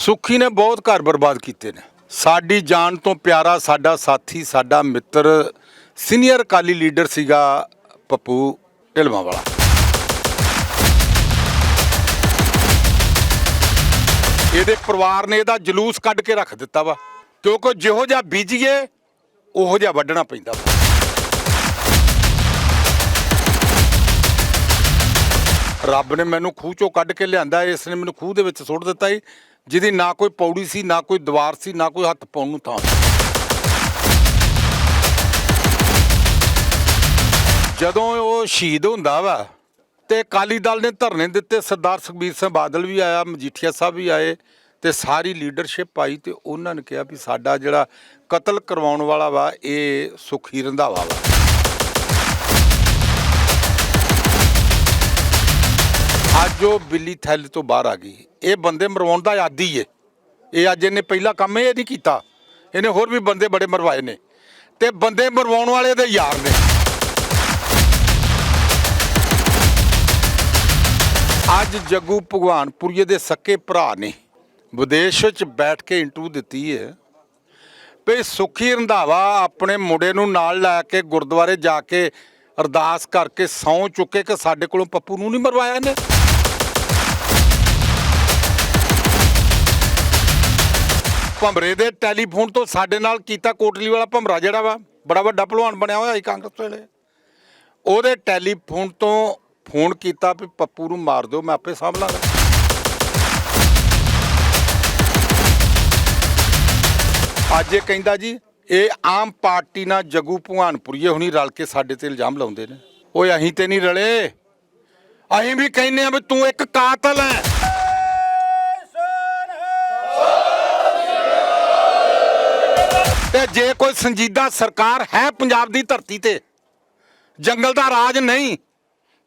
ਸੁੱਖੀ ਨੇ ਬਹੁਤ ਘਰ ਬਰਬਾਦ ਕੀਤੇ ਨੇ। ਸਾਡੀ ਜਾਨ ਤੋਂ ਪਿਆਰਾ ਸਾਡਾ ਸਾਥੀ, ਸਾਡਾ ਮਿੱਤਰ, ਸੀਨੀਅਰ ਅਕਾਲੀ ਲੀਡਰ ਸੀਗਾ ਪੱਪੂ ਢਿਲਵਾਂ ਵਾਲਾ ਇਹਦੇ ਪਰਿਵਾਰ ਨੇ ਇਹਦਾ ਜਲੂਸ ਕੱਢ ਕੇ ਰੱਖ ਦਿੱਤਾ ਵਾ, ਕਿਉਂਕਿ ਜਿਹੋ ਜਿਹਾ ਬੀਜੀਏ, ਉਹੋ ਜਿਹਾ ਵੱਢਣਾ ਪੈਂਦਾ ਵਾ। ਰੱਬ ਨੇ ਮੈਨੂੰ ਖੂਹ ਚੋਂ ਕੱਢ ਕੇ ਲਿਆਂਦਾ, ਇਸ ਨੇ ਮੈਨੂੰ ਖੂਹ ਦੇ ਵਿੱਚ ਸੁੱਟ ਦਿੱਤਾ ਈ। ਜਿਹਦੀ ਨਾ ਕੋਈ ਪੌੜੀ ਸੀ, ਨਾ ਕੋਈ ਦੀਵਾਰ ਸੀ, ਨਾ ਕੋਈ ਹੱਥ ਪਾਉਣ ਨੂੰ ਥਾਂ ਜਦੋਂ ਉਹ ਸ਼ਹੀਦ ਹੁੰਦਾ ਵਾ ਤੇ ਅਕਾਲੀ ਦਲ ਨੇ ਧਰਨੇ ਦਿੱਤੇ, ਸਰਦਾਰ ਸੁਖਬੀਰ ਸਿੰਘ ਬਾਦਲ ਵੀ ਆਇਆ, ਮਜੀਠੀਆ ਸਾਹਿਬ ਵੀ ਆਏ ਤੇ ਸਾਰੀ ਲੀਡਰਸ਼ਿਪ ਆਈ ਤੇ ਉਹਨਾਂ ਨੇ ਕਿਹਾ ਵੀ ਸਾਡਾ ਜਿਹੜਾ ਕਤਲ ਕਰਵਾਉਣ ਵਾਲਾ ਵਾ, ਇਹ ਸੁਖੀ ਰੰਧਾਵਾ ਵਾ। ਜੋ ਬਿੱਲੀ ਥੈਲੀ ਤੋਂ ਬਾਹਰ ਆ ਗਈ, ਇਹ ਬੰਦੇ ਮਰਵਾਉਣ ਦਾ ਆਦੀ ਏ। ਇਹ ਅੱਜ ਇਹਨੇ ਪਹਿਲਾ ਕੰਮ ਇਹ ਨਹੀਂ ਕੀਤਾ। ਇਹਨੇ ਹੋਰ ਵੀ ਬੰਦੇ ਬੜੇ ਮਰਵਾਏ ਨੇ। ਤੇ ਬੰਦੇ ਮਰਵਾਉਣ ਵਾਲੇ ਦੇ ਯਾਰ ਨੇ। ਅੱਜ ਜੱਗੂ ਭਗਵਾਨਪੁਰੀਏ ਦੇ ਸੱਕੇ ਭਰਾ ਨੇ। ਵਿਦੇਸ਼ ਵਿੱਚ ਬੈਠ ਕੇ ਇੰਟਰਵਿਊ ਦਿੱਤੀ ਹੈ ਵੀ ਸੁਖੀ ਰੰਧਾਵਾ ਆਪਣੇ ਮੁੰਡੇ ਨੂੰ ਨਾਲ ਲੈ ਕੇ ਗੁਰਦੁਆਰੇ ਜਾ ਕੇ ਅਰਦਾਸ ਕਰਕੇ ਸੌਂ ਚੁੱਕੇ ਕਿ ਸਾਡੇ ਕੋਲੋਂ ਪੱਪੂ ਨੂੰ ਨਹੀਂ ਮਰਵਾਇਆ ਇਹਨੇ? ਭੰਬਰੇ ਦੇ ਟੈਲੀਫੋਨ ਤੋਂ ਸਾਡੇ ਨਾਲ ਕੀਤਾ ਕੋਟਲੀ ਵਾਲਾ ਭੰਬਰਾ ਜਿਹੜਾ ਵਾ, ਬੜਾ ਵੱਡਾ ਭਲਵਾਨ ਬਣਿਆ ਹੋਇਆ ਸੀ ਕਾਂਗਰਸ ਵੇਲੇ। ਉਹਦੇ ਟੈਲੀਫੋਨ ਤੋਂ ਫੋਨ ਕੀਤਾ ਵੀ ਪੱਪੂ ਨੂੰ ਮਾਰ ਦਿਓ, ਮੈਂ ਆਪੇ ਸਾਂਭ ਲਾਂਗਾ। ਅੱਜ ਇਹ ਕਹਿੰਦਾ ਜੀ, ਇਹ ਆਮ ਪਾਰਟੀ ਨਾਲ ਜਗੂ ਭਗਵਾਨਪੁਰੀਏ ਹੁਣੀ ਰਲ ਕੇ ਸਾਡੇ ਤੇ ਇਲਜ਼ਾਮ ਲਾਉਂਦੇ ਨੇ। ਓਏ ਅਸੀਂ ਤੇ ਨਹੀਂ ਰਲੇ। ਅਸੀਂ ਵੀ ਕਹਿੰਨੇ ਆ ਵੀ ਤੂੰ ਇੱਕ ਕਾਤਲ ਹੈ। ਤੇ ਜੇ ਕੋਈ ਸੰਜੀਦਾ ਸਰਕਾਰ ਹੈ ਪੰਜਾਬ ਦੀ ਧਰਤੀ ਤੇ, ਜੰਗਲ ਦਾ ਰਾਜ ਨਹੀਂ,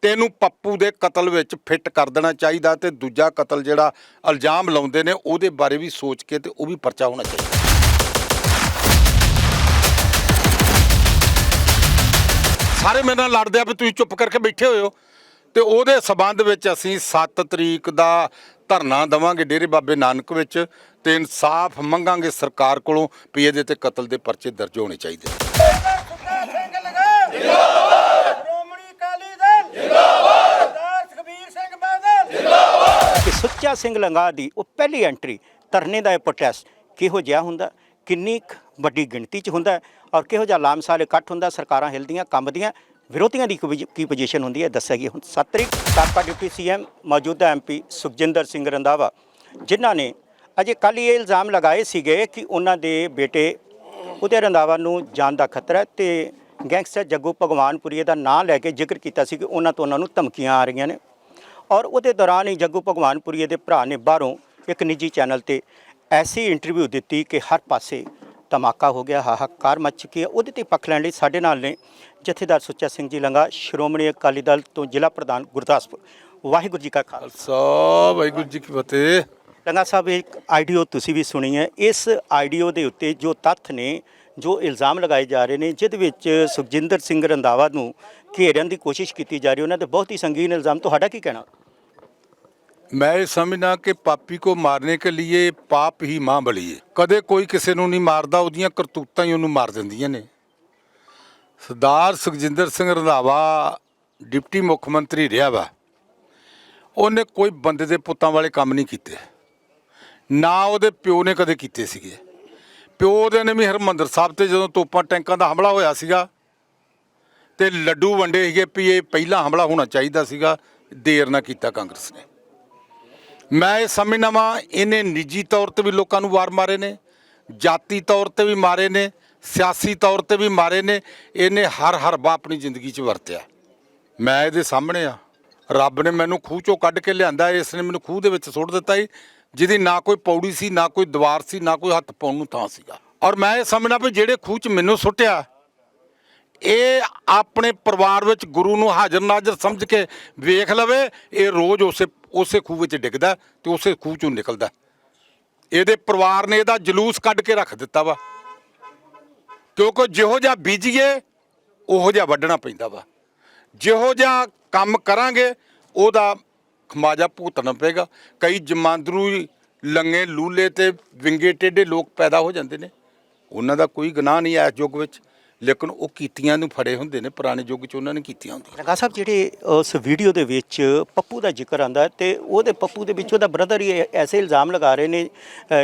ਤੇ ਇਹਨੂੰ ਪੱਪੂ ਦੇ ਕਤਲ ਵਿੱਚ ਫਿੱਟ ਕਰ ਦੇਣਾ ਚਾਹੀਦਾ ਤੇ ਦੂਜਾ ਕਤਲ ਜਿਹੜਾ ਇਲਜ਼ਾਮ ਲਾਉਂਦੇ ਨੇ, ਉਹਦੇ ਬਾਰੇ ਵੀ ਸੋਚ ਕੇ ਤੇ ਉਹ ਵੀ ਪਰਚਾ ਹੋਣਾ ਚਾਹੀਦਾ। ਸਾਰੇ ਮੇਰੇ ਨਾਲ ਲੜਦੇ ਆ ਵੀ ਤੁਸੀਂ ਚੁੱਪ ਕਰਕੇ ਬੈਠੇ ਹੋਏ ਹੋ, ਤੇ ਉਹਦੇ ਸਬੰਧ ਵਿੱਚ ਅਸੀਂ 7 ਤਰੀਕ ਦਾ ਧਰਨਾ ਦਵਾਂਗੇ ਡੇਰੇ ਬਾਬੇ ਨਾਨਕ ਵਿੱਚ ਤੇ ਇਨਸਾਫ ਮੰਗਾਂਗੇ ਸਰਕਾਰ ਕੋਲੋਂ ਵੀ ਇਹਦੇ ਤੇ ਕਤਲ ਦੇ ਪਰਚੇ ਦਰਜ ਹੋਣੇ ਚਾਹੀਦੇ ਕਿ ਸੁੱਚਾ ਸਿੰਘ ਲੰਗਾ ਦੀ ਉਹ ਪਹਿਲੀ ਐਂਟਰੀ ਧਰਨੇ ਦਾ ਇਹ ਪ੍ਰੋਟੈਸਟ ਕਿਹੋ ਜਿਹਾ ਹੁੰਦਾ ਕਿੰਨੀ ਕੁ ਵੱਡੀ ਗਿਣਤੀ 'ਚ ਹੁੰਦਾ ਔਰ ਕਿਹੋ ਜਿਹਾ ਲਾਮਸਾਲ ਇਕੱਠ ਹੁੰਦਾ ਸਰਕਾਰਾਂ ਹਿਲਦੀਆਂ ਕੰਬਦੀਆਂ ਵਿਰੋਧੀਆਂ ਦੀ ਕੀ- ਕੀ ਪੋਜੀਸ਼ਨ ਹੁੰਦੀ ਹੈ ਦੱਸਿਆ ਗਿਆ ਹੁਣ। 7 ਤਰੀਕ ਸਾਬਕਾ ਡਿਪਟੀ ਸੀਐਮ ਮੌਜੂਦਾ ਐਮਪੀ ਸੁਖਜਿੰਦਰ ਸਿੰਘ ਰੰਧਾਵਾ ਜਿਨ੍ਹਾਂ ਨੇ ਅਜੇ ਕੱਲ੍ਹ ਹੀ ਇਹ ਇਲਜ਼ਾਮ ਲਗਾਏ ਸੀਗੇ ਕਿ ਉਹਨਾਂ ਦੇ ਬੇਟੇ ਉਦੇ ਰੰਧਾਵਾ ਨੂੰ ਜਾਨ ਦਾ ਖਤਰਾ ਹੈ ਤੇ ਗੈਂਗਸਟਰ ਜੱਗੂ ਭਗਵਾਨਪੁਰੀਏ ਦਾ ਨਾਂ ਲੈ ਕੇ ਜ਼ਿਕਰ ਕੀਤਾ ਸੀ ਕਿ ਉਹਨਾਂ ਤੋਂ ਉਹਨਾਂ ਨੂੰ ਧਮਕੀਆਂ ਆ ਰਹੀਆਂ ਨੇ। ਔਰ ਉਹਦੇ ਦੌਰਾਨ ਹੀ ਜੱਗੂ ਭਗਵਾਨਪੁਰੀਏ ਦੇ ਭਰਾ ਨੇ ਬਾਹਰੋਂ ਇੱਕ ਨਿੱਜੀ ਚੈਨਲ ਤੇ ਐਸੀ ਇੰਟਰਵਿਊ ਦਿੱਤੀ ਕਿ ਹਰ ਪਾਸੇ ਧਮਾਕਾ ਹੋ ਗਿਆ, ਹਾਹਾਕਾਰ ਮਚ ਚੁੱਕੀ ਹੈ। ਉਹਦੇ ਤੇ ਪੱਖ ਲੈਣ ਲਈ ਸਾਡੇ ਨਾਲ ਨੇ ਜਥੇਦਾਰ ਸੁੱਚਾ ਸਿੰਘ ਜੀ ਲੰਗਾ, ਸ਼੍ਰੋਮਣੀ ਅਕਾਲੀ ਦਲ ਤੋਂ ਜ਼ਿਲ੍ਹਾ ਪ੍ਰਧਾਨ ਗੁਰਦਾਸਪੁਰ। ਵਾਹਿਗੁਰੂ ਜੀ ਕਾ ਖਾਲਸਾ, ਵਾਹਿਗੁਰੂ ਜੀ ਕੀ ਫਤਿਹ। ਲੰਗਾ ਸਾਹਿਬ ਇੱਕ ਆਈਡੀਓ ਤੁਸੀਂ ਵੀ ਸੁਣੀ ਹੈ। ਇਸ ਆਈਡੀਓ ਦੇ ਉੱਤੇ ਜੋ ਤੱਥ ਨੇ, ਜੋ ਇਲਜ਼ਾਮ ਲਗਾਏ ਜਾ ਰਹੇ ਨੇ ਜਿਹਦੇ ਵਿੱਚ ਸੁਖਜਿੰਦਰ ਸਿੰਘ ਰੰਧਾਵਾ ਨੂੰ ਘੇਰਨ ਦੀ ਕੋਸ਼ਿਸ਼ ਕੀਤੀ ਜਾ ਰਹੀ ਉਹਨਾਂ ਤੇ ਬਹੁਤ ਹੀ ਸੰਗੀਨ ਇਲਜ਼ਾਮ। ਤੁਹਾਡਾ ਕੀ ਕਹਿਣਾ? ਮੈਂ ਇਹ ਸਮਝਣਾ ਕਿ ਪਾਪੀ ਕੋ ਮਾਰਨੇ ਕੇ ਲਈ ਪਾਪ ਹੀ ਮਾਂ ਬਲੀ ਹੈ ਕਦੇ ਕੋਈ ਕਿਸੇ ਨੂੰ ਨਹੀਂ ਮਾਰਦਾ, ਉਹਦੀਆਂ ਕਰਤੂਤਾਂ ਹੀ ਉਹਨੂੰ ਮਾਰ ਦਿੰਦੀਆਂ ਨੇ। ਸਰਦਾਰ ਸੁਖਜਿੰਦਰ ਸਿੰਘ ਰੰਧਾਵਾ ਡਿਪਟੀ ਮੁੱਖ ਮੰਤਰੀ ਰਿਹਾ ਵਾ। ਉਹਨੇ ਕੋਈ ਬੰਦੇ ਦੇ ਪੁੱਤਾਂ ਵਾਲੇ ਕੰਮ ਨਹੀਂ ਕੀਤੇ। ਨਾ ਉਹਦੇ ਪਿਓ ਨੇ ਕਦੇ ਕੀਤੇ ਸੀਗੇ। ਪਿਓ ਦੇ ਨੇ ਵੀ ਹਰਮੰਦਰ ਸਾਹਿਬ ਤੇ ਜਦੋਂ ਤੋਪਾਂ ਟੈਂਕਾਂ ਦਾ ਹਮਲਾ ਹੋਇਆ ਸੀਗਾ ਤੇ ਲੱਡੂ ਵੰਡੇ ਸੀਗੇ ਵੀ ਇਹ ਪਹਿਲਾ ਹਮਲਾ ਹੋਣਾ ਚਾਹੀਦਾ ਸੀਗਾ, ਦੇਰ ਨਾ ਕੀਤਾ ਕਾਂਗਰਸ ਨੇ। ਮੈਂ ਇਹ ਸਮਝਣਾ ਵਾਂ, ਇਹਨੇ ਨਿੱਜੀ ਤੌਰ ਤੇ ਵੀ ਲੋਕਾਂ ਨੂੰ ਵਾਰ ਮਾਰੇ ਨੇ, ਜਾਤੀ ਤੌਰ ਤੇ ਵੀ ਮਾਰੇ ਨੇ, ਸਿਆਸੀ ਤੌਰ ਤੇ ਵੀ ਮਾਰੇ ਨੇ, ਇਹਨੇ ਹਰ ਹਰਬਾ ਆਪਣੀ ਜ਼ਿੰਦਗੀ 'ਚ ਵਰਤਿਆ। ਮੈਂ ਇਹਦੇ ਸਾਹਮਣੇ ਆ। ਰੱਬ ਨੇ ਮੈਨੂੰ ਖੂਹ ਚੋਂ ਕੱਢ ਕੇ ਲਿਆਂਦਾ, ਇਸ ਨੇ ਮੈਨੂੰ ਖੂਹ ਦੇ ਵਿੱਚ ਸੁੱਟ ਦਿੱਤਾ ਈ ਜਿਹਦੀ ਨਾ ਕੋਈ ਪੌੜੀ ਸੀ, ਨਾ ਕੋਈ ਦੀਵਾਰ ਸੀ, ਨਾ ਕੋਈ ਹੱਥ ਪਾਉਣ ਨੂੰ ਥਾਂ ਸੀਗਾ। ਔਰ ਮੈਂ ਇਹ ਸਮਝਣਾ ਵੀ ਜਿਹੜੇ ਖੂਹ 'ਚ ਮੈਨੂੰ ਸੁੱਟਿਆ, ਇਹ ਆਪਣੇ ਪਰਿਵਾਰ ਵਿੱਚ ਗੁਰੂ ਨੂੰ ਹਾਜ਼ਰ ਨਾਜ਼ਰ ਸਮਝ ਕੇ ਵੇਖ ਲਵੇ, ਇਹ ਰੋਜ਼ ਉਸੇ ਉਸੇ ਖੂਹ ਵਿੱਚ ਡਿੱਗਦਾ ਤੇ ਉਸੇ ਖੂਹ ਚੋਂ ਨਿਕਲਦਾ ਇਹਦੇ ਪਰਿਵਾਰ ਨੇ ਇਹਦਾ ਜਲੂਸ ਕੱਢ ਕੇ ਰੱਖ ਦਿੱਤਾ ਵਾ। ਕਿਉਂਕਿ ਜਿਹੋ ਜਿਹਾ ਬੀਜੀਏ, ਉਹੋ ਜਿਹਾ ਵੱਢਣਾ ਪੈਂਦਾ ਵਾ। ਜਿਹੋ ਜਿਹਾ ਕੰਮ ਕਰਾਂਗੇ, ਉਹਦਾ ਖਮਾਜਾ ਭੁਗਤਣਾ ਪਏਗਾ। ਕਈ ਜਮਾਂਦਰੂ ਲੰਗੇ ਲੂਲੇ ਤੇ ਵਿੰਗੇ ਟੇਢੇ ਲੋਕ ਪੈਦਾ ਹੋ ਜਾਂਦੇ ਨੇ। ਉਹਨਾਂ ਦਾ ਕੋਈ ਗੁਨਾਹ ਨਹੀਂ ਇਸ ਯੁੱਗ ਵਿੱਚ। ਲੇਕਿਨ ਉਹ ਕੀਤੀਆਂ ਨੂੰ ਫੜੇ ਹੁੰਦੇ ਨੇ, ਪੁਰਾਣੇ ਯੁੱਗ 'ਚ ਉਹਨਾਂ ਨੇ ਕੀਤੀਆਂ ਹੁੰਦੀਆਂ। ਰੰਗਾ ਸਾਹਿਬ, ਜਿਹੜੇ ਉਸ ਵੀਡੀਓ ਦੇ ਵਿੱਚ ਪੱਪੂ ਦਾ ਜ਼ਿਕਰ ਆਂਦਾ ਤੇ ਉਹਦੇ ਪੱਪੂ ਦੇ ਵਿੱਚ ਉਹਦਾ ਬ੍ਰਦਰ ਹੀ ਐਸੇ ਇਲਜ਼ਾਮ ਲਗਾ ਰਹੇ ਨੇ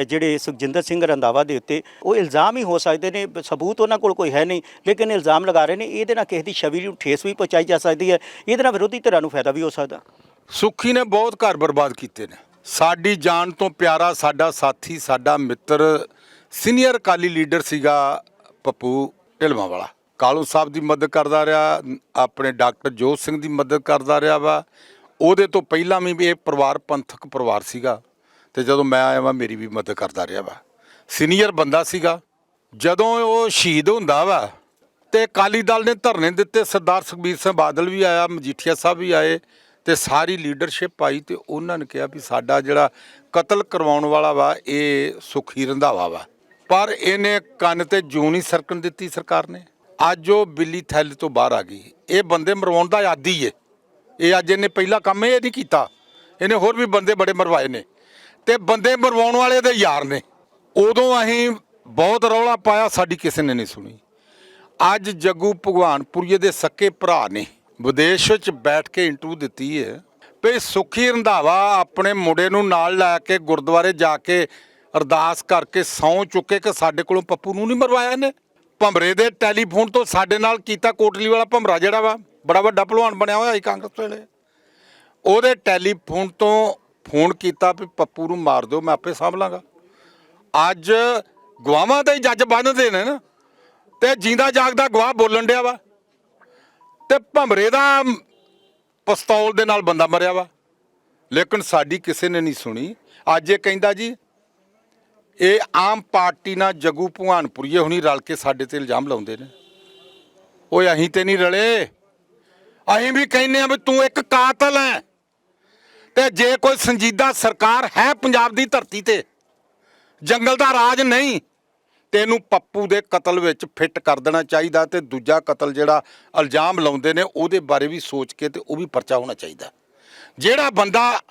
ਜਿਹੜੇ ਸੁਖਜਿੰਦਰ ਸਿੰਘ ਰੰਧਾਵਾ ਦੇ ਉੱਤੇ। ਉਹ ਇਲਜ਼ਾਮ ਹੀ ਹੋ ਸਕਦੇ ਨੇ, ਸਬੂਤ ਉਹਨਾਂ ਕੋਲ ਕੋਈ ਹੈ ਨਹੀਂ, ਲੇਕਿਨ ਇਲਜ਼ਾਮ ਲਗਾ ਰਹੇ ਨੇ, ਇਹਦੇ ਨਾਲ ਕਿਸੇ ਦੀ ਛਵੀ ਨੂੰ ਠੇਸ ਵੀ ਪਹੁੰਚਾਈ ਜਾ ਸਕਦੀ ਹੈ। ਇਹਦੇ ਨਾਲ ਵਿਰੋਧੀ ਧਿਰਾਂ ਨੂੰ ਫਾਇਦਾ ਵੀ ਹੋ ਸਕਦਾ। ਸੁੱਖੀ ਨੇ ਬਹੁਤ ਘਰ ਬਰਬਾਦ ਕੀਤੇ ਨੇ। ਸਾਡੀ ਜਾਨ ਤੋਂ ਪਿਆਰਾ ਸਾਡਾ ਸਾਥੀ, ਸਾਡਾ ਮਿੱਤਰ, ਸੀਨੀਅਰ ਅਕਾਲੀ ਲੀਡਰ ਸੀਗਾ ਪੱਪੂ ਢਿਲਵਾਂ ਵਾਲਾ ਕਾਲੂ ਸਾਹਿਬ ਦੀ ਮਦਦ ਕਰਦਾ ਰਿਹਾ, ਆਪਣੇ ਡਾਕਟਰ ਜੋਤ ਸਿੰਘ ਦੀ ਮਦਦ ਕਰਦਾ ਰਿਹਾ ਵਾ। ਉਹਦੇ ਤੋਂ ਪਹਿਲਾਂ ਵੀ ਇਹ ਪਰਿਵਾਰ ਪੰਥਕ ਪਰਿਵਾਰ ਸੀਗਾ ਤੇ ਜਦੋਂ ਮੈਂ ਆਇਆ ਵਾ, ਮੇਰੀ ਵੀ ਮਦਦ ਕਰਦਾ ਰਿਹਾ ਵਾ। ਸੀਨੀਅਰ ਬੰਦਾ ਸੀਗਾ। ਜਦੋਂ ਉਹ ਸ਼ਹੀਦ ਹੁੰਦਾ ਵਾ ਤੇ ਅਕਾਲੀ ਦਲ ਨੇ ਧਰਨੇ ਦਿੱਤੇ, ਸਰਦਾਰ ਸੁਖਬੀਰ ਸਿੰਘ ਬਾਦਲ ਵੀ ਆਇਆ, ਮਜੀਠੀਆ ਸਾਹਿਬ ਵੀ ਆਏ। ਤੇ ਸਾਰੀ ਲੀਡਰਸ਼ਿਪ ਆਈ ਤੇ ਉਹਨਾਂ ਨੇ ਕਿਹਾ ਵੀ ਸਾਡਾ ਜਿਹੜਾ ਕਤਲ ਕਰਵਾਉਣ ਵਾਲਾ ਵਾ, ਇਹ ਸੁਖੀ ਰੰਧਾਵਾ ਵਾ। ਪਰ ਇਹਨੇ ਕੰਨ ਤੇ ਜੂੰ ਨਹੀਂ ਸਰਕਣ ਦਿੱਤੀ ਸਰਕਾਰ ਨੇ। ਅੱਜ ਉਹ ਬਿੱਲੀ ਥੈਲੇ ਤੋਂ ਬਾਹਰ ਆ ਗਈ। ਇਹ ਬੰਦੇ ਮਰਵਾਉਣ ਦਾ ਆਦੀ ਏ। ਇਹ ਅੱਜ ਇਹਨੇ ਪਹਿਲਾ ਕੰਮ ਇਹ ਨਹੀਂ ਕੀਤਾ। ਇਹਨੇ ਹੋਰ ਵੀ ਬੰਦੇ ਬੜੇ ਮਰਵਾਏ ਨੇ। ਤੇ ਬੰਦੇ ਮਰਵਾਉਣ ਵਾਲੇ ਦੇ ਯਾਰ ਨੇ। ਉਦੋਂ ਅਸੀਂ ਬਹੁਤ ਰੌਲਾ ਪਾਇਆ, ਸਾਡੀ ਕਿਸੇ ਨੇ ਨਹੀਂ ਸੁਣੀ। ਅੱਜ ਜੱਗੂ ਭਗਵਾਨਪੁਰੀਏ ਦੇ ਸੱਕੇ ਭਰਾ ਨੇ। ਵਿਦੇਸ਼ ਵਿੱਚ ਬੈਠ ਕੇ ਇੰਟਰਵਿਊ ਦਿੱਤੀ ਹੈ। ਵੀ ਸੁਖੀ ਰੰਧਾਵਾ ਆਪਣੇ ਮੁੰਡੇ ਨੂੰ ਨਾਲ ਲੈ ਕੇ ਗੁਰਦੁਆਰੇ ਜਾ ਕੇ ਅਰਦਾਸ ਕਰਕੇ ਸੌਂ ਚੁੱਕੇ ਕਿ ਸਾਡੇ ਕੋਲੋਂ ਪੱਪੂ ਨੂੰ ਨਹੀਂ ਮਰਵਾਇਆ ਇਹਨੇ? ਭੰਬਰੇ ਦੇ ਟੈਲੀਫੋਨ ਤੋਂ ਸਾਡੇ ਨਾਲ ਕੀਤਾ ਕੋਟਲੀ ਵਾਲਾ ਭੰਬਰਾ ਜਿਹੜਾ ਵਾ, ਬੜਾ ਵੱਡਾ ਭਲਵਾਨ ਬਣਿਆ ਹੋਇਆ ਸੀ ਕਾਂਗਰਸ ਵੇਲੇ। ਉਹਦੇ ਟੈਲੀਫੋਨ ਤੋਂ ਫੋਨ ਕੀਤਾ ਵੀ ਪੱਪੂ ਨੂੰ ਮਾਰ ਦਿਓ, ਮੈਂ ਆਪੇ ਸਾਂਭ ਲਾਂਗਾ। ਅੱਜ ਗਵਾਹਾਂ ਦੇ ਹੀ ਜੱਜ ਬੰਨਦੇ ਨੇ ਨਾ, ਤੇ ਜਿੰਦਾ ਜਾਗਦਾ ਗਵਾਹ ਬੋਲਣ ਡਿਆ ਵਾ। ਤੇ ਭੰਬਰੇ ਦਾ ਪਿਸਤੌਲ ਦੇ ਨਾਲ ਬੰਦਾ ਮਰਿਆ ਵਾ। ਲੇਕਿਨ ਸਾਡੀ ਕਿਸੇ ਨੇ ਨਹੀਂ ਸੁਣੀ। ਅੱਜ ਇਹ ਕਹਿੰਦਾ ਜੀ, ਇਹ ਆਮ ਪਾਰਟੀ ਨਾਲ ਜਗੂ ਭਵਾਨਪੁਰੀਏ ਹੁਣੀ ਰਲ ਕੇ ਸਾਡੇ ਤੇ ਇਲਜ਼ਾਮ ਲਾਉਂਦੇ ਨੇ। ਓਏ ਅਸੀਂ ਤੇ ਨਹੀਂ ਰਲੇ। ਅਸੀਂ ਵੀ ਕਹਿੰਨੇ ਆ ਵੀ ਤੂੰ ਇੱਕ ਕਾਤਲ ਹੈ ਤੇ ਜੇ ਕੋਈ ਸੰਜੀਦਾ ਸਰਕਾਰ ਹੈ ਪੰਜਾਬ ਦੀ ਧਰਤੀ ਤੇ, ਜੰਗਲ ਦਾ ਰਾਜ ਨਹੀਂ ਤੈਨੂੰ ਪੱਪੂ ਦੇ ਕਤਲ ਵਿੱਚ ਫਿੱਟ ਕਰ ਦੇਣਾ ਚਾਹੀਦਾ ਤੇ ਦੂਜਾ ਕਤਲ ਜਿਹੜਾ ਇਲਜ਼ਾਮ ਲਾਉਂਦੇ ਨੇ ਉਹਦੇ ਬਾਰੇ ਵੀ ਸੋਚ ਕੇ ਤੇ ਉਹ ਵੀ ਪਰਚਾ ਹੋਣਾ ਚਾਹੀਦਾ। ਜਿਹੜਾ ਬੰਦਾ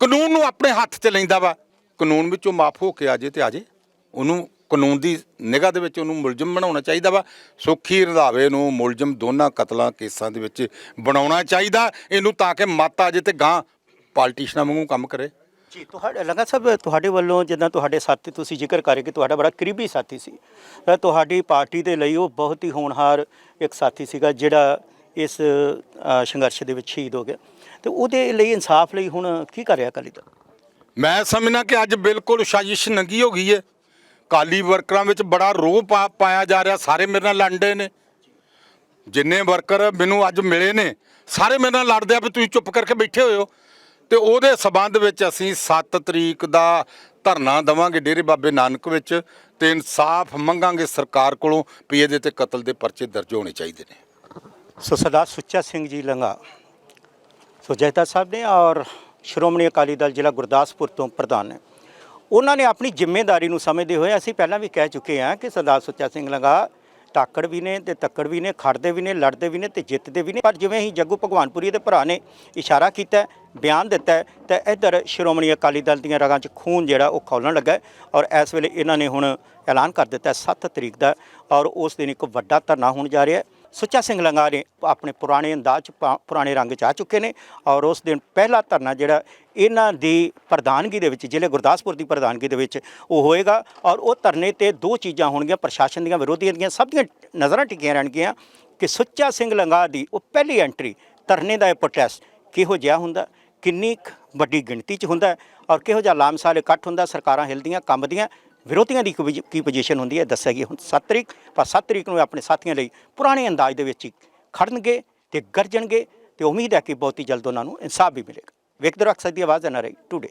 ਕਾਨੂੰਨ ਨੂੰ ਆਪਣੇ ਹੱਥ 'ਚ ਲੈਂਦਾ ਵਾ, ਕਾਨੂੰਨ ਵਿੱਚੋਂ ਮਾਫ ਹੋ ਕੇ ਆ ਜੇ ਤੇ ਆ ਜੇ। ਉਹਨੂੰ ਕਾਨੂੰਨ ਦੀ ਨਿਗਾਹ ਦੇ ਵਿੱਚ ਉਹਨੂੰ ਮੁਲਜ਼ਮ ਬਣਾਉਣਾ ਚਾਹੀਦਾ ਵਾ। ਸੁਖੀ ਰੰਧਾਵੇ ਨੂੰ ਮੁਲਜ਼ਮ ਦੋਨਾਂ ਕਤਲਾਂ ਕੇਸਾਂ ਦੇ ਵਿੱਚ ਬਣਾਉਣਾ ਚਾਹੀਦਾ। ਇਹਨੂੰ ਤਾਂ ਕਿ ਮਤ ਆ ਜੇ ਤੇ ਗਾਂ ਪਾਲਟੀਸ਼ਨਾਂ ਵਾਂਗੂ ਕੰਮ ਕਰੇ। ਜੀ ਤੁਹਾਡੇ ਲੰਗਾ ਸਾਹਿਬ ਤੁਹਾਡੇ ਵੱਲੋਂ ਜਿੱਦਾਂ ਤੁਹਾਡੇ ਸਾਥੀ ਤੁਸੀਂ ਜ਼ਿਕਰ ਕਰੇ ਕਿ ਤੁਹਾਡਾ ਬੜਾ ਕਰੀਬੀ ਸਾਥੀ ਸੀ। ਤਾਂ ਤੁਹਾਡੀ ਪਾਰਟੀ ਦੇ ਲਈ ਉਹ ਬਹੁਤ ਹੀ ਹੋਣਹਾਰ ਇੱਕ ਸਾਥੀ ਸੀਗਾ ਜਿਹੜਾ ਇਸ ਅ, ਸੰਘਰਸ਼ ਦੇ ਵਿੱਚ ਸ਼ਹੀਦ ਹੋ ਗਿਆ। ਤੇ ਉਹਦੇ ਲਈ ਇਨਸਾਫ ਲਈ ਹੁਣ ਕੀ ਕਰ ਰਿਹਾ ਅਕਾਲੀ ਦਲ? ਮੈਂ ਸਮਝਣਾ ਕਿ ਅੱਜ ਬਿਲਕੁਲ ਸਾਜ਼ਿਸ਼ ਨੰਗੀ ਹੋ ਗਈ ਹੈ। ਕਾਲੀ ਵਰਕਰਾਂ ਵਿੱਚ ਬੜਾ ਰੋਹ ਪਾ- ਪਾਇਆ ਜਾ ਰਿਹਾ ਸਾਰੇ ਮੇਰੇ ਨਾਲ ਲੜਦੇ ਨੇ। ਜਿੰਨੇ ਵਰਕਰ ਮੈਨੂੰ ਅੱਜ ਮਿਲੇ ਨੇ ਸਾਰੇ ਮੇਰੇ ਨਾਲ ਲੜਦੇ ਆ ਵੀ ਤੁਸੀਂ ਚੁੱਪ ਕਰਕੇ ਬੈਠੇ ਹੋਏ ਹੋ। ਤੇ ਉਹਦੇ ਸਬੰਧ ਵਿੱਚ ਅਸੀਂ 7 ਤਰੀਕ ਦਾ ਧਰਨਾ ਦਵਾਂਗੇ ਡੇਰੇ ਬਾਬੇ ਨਾਨਕ ਵਿੱਚ ਤੇ ਇਨਸਾਫ ਮੰਗਾਂਗੇ ਸਰਕਾਰ ਕੋਲੋਂ ਵੀ ਇਹਦੇ ਤੇ ਕਤਲ ਦੇ ਪਰਚੇ ਦਰਜ ਹੋਣੇ ਚਾਹੀਦੇ ਨੇ। ਸੋ ਸਰਦਾਰ ਸੁੱਚਾ ਸਿੰਘ ਜੀ ਲੰਗਾ ਸੋ ਜੈਤਾ ਸਾਹਿਬ ਨੇ ਔਰ ਸ਼੍ਰੋਮਣੀ ਅਕਾਲੀ ਦਲ ਜ਼ਿਲ੍ਹਾ ਗੁਰਦਾਸਪੁਰ ਤੋਂ ਪ੍ਰਧਾਨ ਨੇ। ਉਹਨਾਂ ਨੇ ਆਪਣੀ ਜ਼ਿੰਮੇਵਾਰੀ ਨੂੰ ਸਮਝਦੇ ਹੋਏ ਅਸੀਂ ਪਹਿਲਾਂ ਵੀ ਕਹਿ ਚੁੱਕੇ ਹਾਂ ਕਿ ਸਰਦਾਰ ਸੁੱਚਾ ਸਿੰਘ ਲੰਗਾ ਟਾਕੜ ਵੀ ਨੇ ਤੇ ਤੱਕੜ ਵੀ ਨੇ ਖੜਦੇ ਵੀ ਨੇ ਲੜਦੇ ਵੀ ਨੇ ਤੇ ਜਿੱਤਦੇ ਵੀ ਨੇ। ਪਰ ਜਿਵੇਂ ਹੀ ਜੱਗੂ ਭਗਵਾਨਪੁਰੀ ਦੇ ਭਰਾ ਨੇ ਇਸ਼ਾਰਾ ਕੀਤਾ ਬਿਆਨ ਦਿੱਤਾ ਹੈ, ਤਾਂ ਇੱਧਰ ਸ਼੍ਰੋਮਣੀ ਅਕਾਲੀ ਦਲ ਦੀਆਂ ਰਗਾਂ 'ਚ ਖੂਨ ਜਿਹੜਾ ਉਹ ਖੌਲਣ ਲੱਗਾ ਔਰ ਇਸ ਵੇਲੇ ਇਹਨਾਂ ਨੇ ਹੁਣ ਐਲਾਨ ਕਰ ਦਿੱਤਾ 7 ਤਰੀਕ ਦਾ ਔਰ ਉਸ ਦਿਨ ਇੱਕ ਵੱਡਾ ਧਰਨਾ ਹੋਣ ਜਾ ਰਿਹਾ। ਹੈ ਸੁੱਚਾ ਸਿੰਘ ਲੰਗਾ ਨੇ ਆਪਣੇ ਪੁਰਾਣੇ ਅੰਦਾਜ਼ 'ਚ ਪਾ- ਪੁਰਾਣੇ ਰੰਗ 'ਚ ਆ ਚੁੱਕੇ ਨੇ ਔਰ ਉਸ ਦਿਨ ਪਹਿਲਾ ਧਰਨਾ ਜਿਹੜਾ ਇਹਨਾਂ ਦੀ ਪ੍ਰਧਾਨਗੀ ਦੇ ਵਿੱਚ, ਜ਼ਿਲ੍ਹੇ ਗੁਰਦਾਸਪੁਰ ਦੀ ਪ੍ਰਧਾਨਗੀ ਦੇ ਵਿੱਚ ਉਹ ਹੋਏਗਾ ਔਰ ਉਹ ਧਰਨੇ ਤੇ ਦੋ ਚੀਜ਼ਾਂ ਹੋਣਗੀਆਂ, ਪ੍ਰਸ਼ਾਸਨ ਦੀਆਂ, ਵਿਰੋਧੀਆਂ ਦੀਆਂ, ਸਭ ਦੀਆਂ ਨਜ਼ਰਾਂ ਟਿਕੀਆਂ ਰਹਿਣਗੀਆਂ ਕਿ ਸੁੱਚਾ ਸਿੰਘ ਲੰਗਾ ਦੀ ਉਹ ਪਹਿਲੀ ਐਂਟਰੀ ਧਰਨੇ ਦਾ ਇਹ ਪ੍ਰੋਟੈਸਟ ਕਿਹੋ ਜਿਹਾ ਹੁੰਦਾ, ਕਿੰਨੀ ਕੁ ਵੱਡੀ ਗਿਣਤੀ 'ਚ ਹੁੰਦਾ ਔਰ ਕਿਹੋ ਜਿਹਾ ਲਾਮਸਾਲ ਇਕੱਠ ਹੁੰਦਾ, ਸਰਕਾਰਾਂ ਹਿਲਦੀਆਂ, ਕੰਬਦੀਆਂ ਵਿਰੋਧੀਆਂ ਦੀ ਕੀ ਕੀ ਪੋਜੀਸ਼ਨ ਹੁੰਦੀ ਹੈ, ਦੱਸਿਆ ਗਿਆ ਹੁਣ 7 ਤਰੀਕ, ਪਰ 7 ਤਰੀਕ ਨੂੰ ਆਪਣੇ ਸਾਥੀਆਂ ਲਈ ਪੁਰਾਣੇ ਅੰਦਾਜ਼ ਦੇ ਵਿੱਚ ਹੀ ਖੜਨਗੇ ਤੇ ਗਰਜਣਗੇ ਤੇ ਉਮੀਦ ਹੈ ਕਿ ਬਹੁਤ ਹੀ ਜਲਦ ਉਹਨਾਂ ਨੂੰ ਇਨਸਾਫ ਵੀ ਮਿਲੇਗਾ। ਵੇਖਦੇ ਰਹੋ ਅਕਸਰ ਦੀ ਆਵਾਜ਼ ਐਨਆਰਆਈ ਟੂਡੇ।